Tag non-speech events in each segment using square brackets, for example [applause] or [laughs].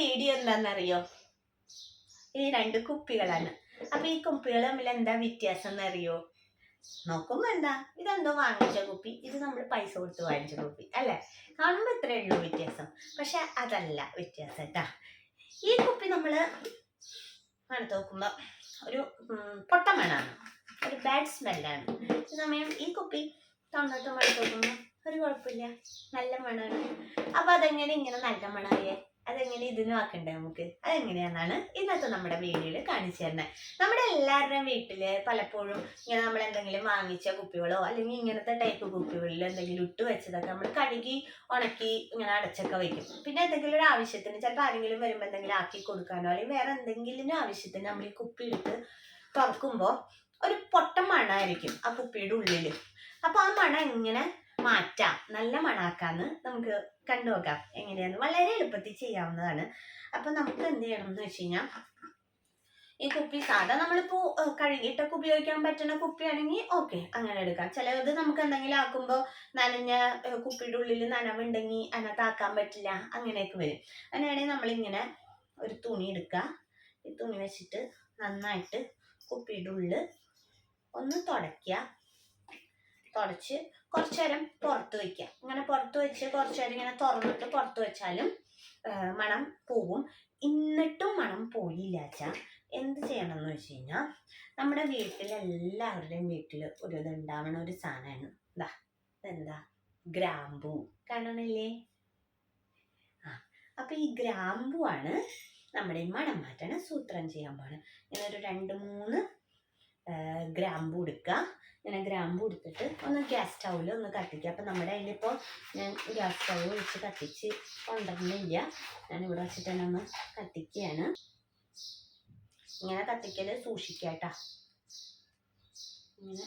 Video എന്താണെന്നറിയോ ഈ രണ്ട് കുപ്പികളാണ്. അപ്പൊ ഈ കുപ്പികൾ തമ്മിൽ എന്താ വ്യത്യാസം എന്നറിയോ നോക്കുമ്പോ എന്താ? ഇതെന്തോ വാങ്ങിച്ച കുപ്പി. ഇത് നമ്മൾ പൈസ കൊടുത്ത് വാങ്ങിച്ച കുപ്പി. അല്ലെ? കാണുമ്പോ ഇത്രേ ഉള്ളൂ വ്യത്യാസം. പക്ഷെ അതല്ല വ്യത്യാസം കേട്ടാ ഈ കുപ്പി നമ്മൾ അടുത്ത് നോക്കുമ്പോ ഒരു പൊട്ട മണാണ്. ഒരു ബാഡ് സ്മെല്ലാണ് സമയം ഈ കുപ്പി തൊണ്ണൂറ്റ് മണത്ത് നോക്കുമ്പോ ഒരു കുഴപ്പമില്ല. നല്ല മണമാണ് അപ്പൊ അതെങ്ങനെ ഇങ്ങനെ നല്ല മണമായേ അതെങ്ങനെ ഇതിനും ആക്കണ്ടേ നമുക്ക്? അതെങ്ങനെയാണെന്നാണ് ഇന്നത്തെ നമ്മുടെ വീഡിയോയിൽ കാണിച്ചു തരുന്നത് നമ്മുടെ എല്ലാവരുടെയും വീട്ടിൽ പലപ്പോഴും ഇങ്ങനെ നമ്മൾ എന്തെങ്കിലും വാങ്ങിച്ച കുപ്പികളോ അല്ലെങ്കിൽ ഇങ്ങനത്തെ ടൈപ്പ് കുപ്പികളിൽ എന്തെങ്കിലും ഇട്ട് വെച്ചതൊക്കെ നമ്മൾ കഴുകി ഉണക്കി ഇങ്ങനെ അടച്ചൊക്കെ വെക്കും. പിന്നെ എന്തെങ്കിലും ഒരു ആവശ്യത്തിന് ചിലപ്പോൾ ആരെങ്കിലും വരുമ്പോൾ എന്തെങ്കിലും ആക്കി കൊടുക്കാനോ അല്ലെങ്കിൽ വേറെ എന്തെങ്കിലും ആവശ്യത്തിന് നമ്മൾ ഈ കുപ്പി എടുത്ത് തുറക്കുമ്പോൾ ഒരു പൊട്ട മണമായിരിക്കും ആ കുപ്പിയുടെ ഉള്ളിൽ അപ്പോൾ ആ മണം എങ്ങനെ മാറ്റാം. നല്ല മണാക്കാന്ന് നമുക്ക് കണ്ടു നോക്കാം. എങ്ങനെയാന്ന്? വളരെ എളുപ്പത്തിൽ ചെയ്യാവുന്നതാണ്. അപ്പം നമുക്ക് എന്ത് ചെയ്യണം എന്ന് വെച്ച് കഴിഞ്ഞാൽ ഈ കുപ്പി സാധാ നമ്മളിപ്പോ കഴുകിയിട്ടൊക്കെ ഉപയോഗിക്കാൻ പറ്റുന്ന കുപ്പിയാണെങ്കിൽ ഓക്കെ അങ്ങനെ എടുക്കാം. ചിലത് നമുക്ക് എന്തെങ്കിലും ആക്കുമ്പോൾ നനഞ്ഞ കുപ്പിയുടെ ഉള്ളിൽ നനവുണ്ടെങ്കിൽ അതിനകത്ത് ആക്കാൻ പറ്റില്ല അങ്ങനെയൊക്കെ വരും. അങ്ങനെയാണെങ്കിൽ നമ്മളിങ്ങനെ ഒരു തുണി എടുക്കുക ഈ തുണി വെച്ചിട്ട് നന്നായിട്ട് കുപ്പിയുടെ ഉള്ളിൽ ഒന്ന് തുടയ്ക്കുക തുടച്ച് കുറച്ച് നേരം പുറത്ത് വയ്ക്കുക. ഇങ്ങനെ പുറത്ത് വെച്ച് കുറച്ച് നേരം ഇങ്ങനെ തുറന്നിട്ട് പുറത്ത് വെച്ചാലും മണം പോവും. എന്നിട്ടും മണം പോയില്ല വെച്ചാൽ എന്ത് ചെയ്യണം എന്ന് വെച്ച് കഴിഞ്ഞാൽ നമ്മുടെ വീട്ടിൽ എല്ലാവരുടെയും വീട്ടിൽ ഒരു ഇത് ഉണ്ടാവണ ഒരു സാധനമാണ്. ഇതാ ഇതെന്താ? ഗ്രാമ്പൂ. കാണണില്ലേ ആ അപ്പൊ ഈ ഗ്രാമ്പു ആണ് നമ്മുടെ ഈ മണം മാറ്റണ സൂത്രം ചെയ്യാൻ പോണ് ഇങ്ങനെ ഒരു രണ്ട് മൂന്ന് ഗ്രാമ്പു എടുക്കുക. ഇങ്ങനെ ഗ്രാമ്പു എടുത്തിട്ട് ഒന്ന് ഗ്യാസ് സ്റ്റൗവിൽ ഒന്ന് കത്തിക്കുക അപ്പം നമ്മുടെ അതിലിപ്പോൾ ഞാൻ ഗ്യാസ് സ്റ്റൗവ് വെച്ച് കത്തിച്ച് കൊണ്ടുവരുന്നില്ല ഞാൻ ഇവിടെ വെച്ചിട്ട് തന്നെ ഒന്ന് കത്തിക്കുകയാണ്. ഇങ്ങനെ കത്തിക്കൽ സൂക്ഷിക്കാട്ടാ. ഇങ്ങനെ.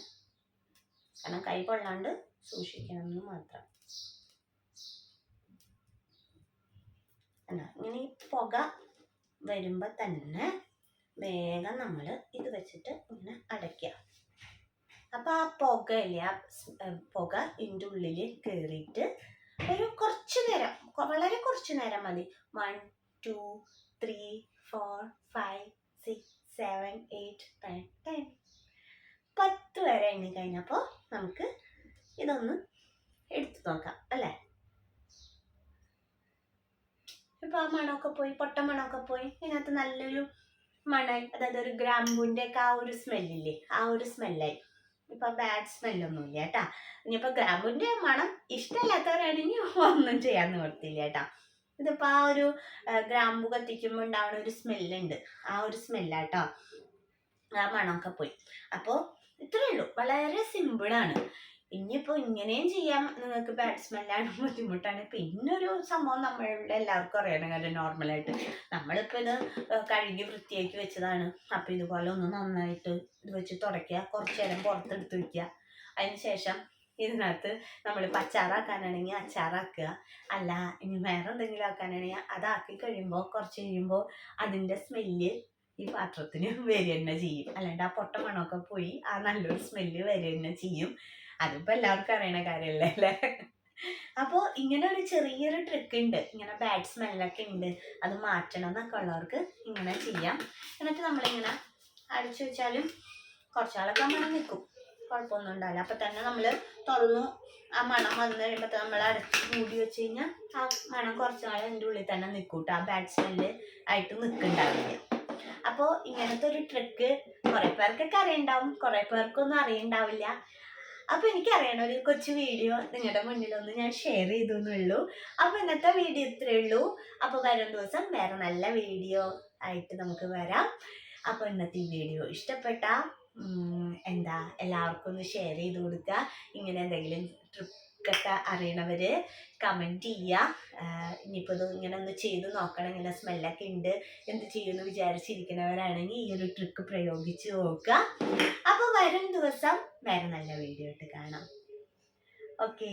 കാരണം കൈ കൊള്ളാണ്ട് സൂക്ഷിക്കണം എന്ന് മാത്രം ഇങ്ങനെ ഈ പുക വരുമ്പോൾ തന്നെ വേഗം നമ്മൾ ഇത് വെച്ചിട്ട് ഇങ്ങനെ അടയ്ക്കുക. അപ്പൊ ആ പുകയില്ലേ ആ പുക ഇതിന്റെ ഉള്ളിൽ കയറിയിട്ട് ഒരു കുറച്ച് നേരം വളരെ കുറച്ച് നേരം മതി. One two three four five six seven eight nine ten പത്ത് വരെ എണ്ണി കഴിഞ്ഞപ്പോൾ നമുക്ക് ഇതൊന്ന് എടുത്തു നോക്കാം അല്ലേ? ഇപ്പൊ ആ മണമൊക്കെ പോയി പൊട്ട മണമൊക്കെ പോയി ഇതിനകത്ത് നല്ലൊരു മണായി അതായത് ഒരു ഗ്രാമ്പുവിന്റെ ഒക്കെ ആ ഒരു സ്മെല്ലില്ലേ ആ ഒരു സ്മെല്ലായി ഇപ്പൊ ബാഡ് സ്മെല്ലൊന്നുമില്ല കേട്ടാ ഇനിയിപ്പൊ ഗ്രാമ്പൂന്റെ മണം ഇഷ്ടമല്ലാത്തവരാണെങ്കിൽ ഒന്നും ചെയ്യാൻ നിവർത്തില്ല കേട്ടാ ഇതിപ്പോ ആ ഒരു ഗ്രാമ്പു കത്തിക്കുമ്പോൾ ഉണ്ടാവുന്ന ഒരു സ്മെല്ലുണ്ട് ആ ഒരു സ്മെല്ലാട്ടോ ആ മണമൊക്കെ പോയി. അപ്പോൾ ഇത്രേ ഉള്ളൂ. വളരെ സിമ്പിളാണ് ഇനിയിപ്പോൾ ഇങ്ങനെയും ചെയ്യാം നിങ്ങൾക്ക് ബാഡ് സ്മെല്ലാണ് [laughs] ബുദ്ധിമുട്ടാണ്. പിന്നെ ഒരു സംഭവം നമ്മളുടെ എല്ലാവർക്കും അറിയണം കാര്യം നോർമലായിട്ട് നമ്മളിപ്പോൾ ഇത് കഴുകി വൃത്തിയാക്കി വെച്ചതാണ്. അപ്പോൾ ഇതുപോലെ ഒന്ന് നന്നായിട്ട് ഇത് വെച്ച് തുടയ്ക്കുക. കുറച്ച് നേരം പുറത്തെടുത്ത് വെക്കുക അതിന് ശേഷം ഇതിനകത്ത് നമ്മൾ അച്ചാറാക്കാനാണെങ്കിൽ അച്ചാറാക്കുക. അല്ല ഇനി വേറെ എന്തെങ്കിലും ആക്കാനാണെങ്കിൽ അതാക്കി കഴിയുമ്പോൾ കുറച്ച് കഴിയുമ്പോൾ അതിന്റെ സ്മെല്ല് ഈ പാത്രത്തിന് [laughs] വരിക തന്നെ ചെയ്യും. അല്ലാണ്ട് ആ പൊട്ട മണമൊക്കെ പോയി ആ നല്ലൊരു സ്മെല്ല് വരിക തന്നെ ചെയ്യും. അതിപ്പോ എല്ലാവർക്കും അറിയണ കാര്യല്ലേ? അല്ലേ? അപ്പോൾ ഇങ്ങനെ ഒരു ചെറിയൊരു ട്രിക്ക് ഉണ്ട് ഇങ്ങനെ ബാഡ് സ്മെല്ലൊക്കെ ഉണ്ട് അത് മാറ്റണം എന്നൊക്കെ ഉള്ളവർക്ക് ഇങ്ങനെ ചെയ്യാം. എന്നിട്ട് നമ്മളിങ്ങനെ അടിച്ചു വെച്ചാലും കുറച്ചാളൊക്കെ മണം നിൽക്കും കുഴപ്പമൊന്നും ഉണ്ടാവില്ല. അപ്പം തന്നെ നമ്മൾ തുറന്നു ആ മണം വന്നു കഴിയുമ്പോൾ നമ്മൾ അടച്ച് മൂടി വെച്ച് കഴിഞ്ഞാൽ ആ മണം കുറച്ച് എന്റെ ഉള്ളിൽ തന്നെ നിൽക്കൂട്ടോ ആ ബാഡ് സ്മെല്ല് ആയിട്ട് നിൽക്കുന്നുണ്ടാവില്ല അപ്പോൾ ഇങ്ങനത്തെ ഒരു ട്രിക്ക് കുറേ പേർക്കൊക്കെ അറിയണ്ടാവും. കുറേ പേർക്കൊന്നും അറിയണ്ടാവില്ല. അപ്പോൾ എനിക്കറിയണം ഒരു കൊച്ചു വീഡിയോ നിങ്ങളുടെ മുന്നിലൊന്ന് ഞാൻ ഷെയർ ചെയ്തു എന്നുള്ളൂ അപ്പോൾ ഇന്നത്തെ വീഡിയോ ഇത്രേ ഉള്ളൂ. അപ്പോൾ വരും ദിവസം വേറെ നല്ല വീഡിയോ ആയിട്ട് നമുക്ക് വരാം. അപ്പോൾ ഇന്നത്തെ ഈ വീഡിയോ ഇഷ്ടപ്പെട്ട എന്താ എല്ലാവർക്കും ഒന്ന് ഷെയർ ചെയ്ത് കൊടുക്കുക. ഇങ്ങനെ എന്തെങ്കിലും ട്രിപ്പൊക്കെ അറിയണവർ കമന്റ് ചെയ്യുക ഇനിയിപ്പോൾ ഇത് ഇങ്ങനെ ഒന്ന് ചെയ്ത് നോക്കണം ഇങ്ങനെ സ്മെല്ലൊക്കെ ഉണ്ട് എന്ത് ചെയ്യുമെന്ന് വിചാരിച്ചിരിക്കുന്നവരാണെങ്കിൽ ഈ ഒരു ട്രിക്ക് പ്രയോഗിച്ച് നോക്കുക അപ്പോൾ വരും ദിവസം വേറെ നല്ല വീഡിയോ ഇട്ട് കാണാം. ഓക്കേ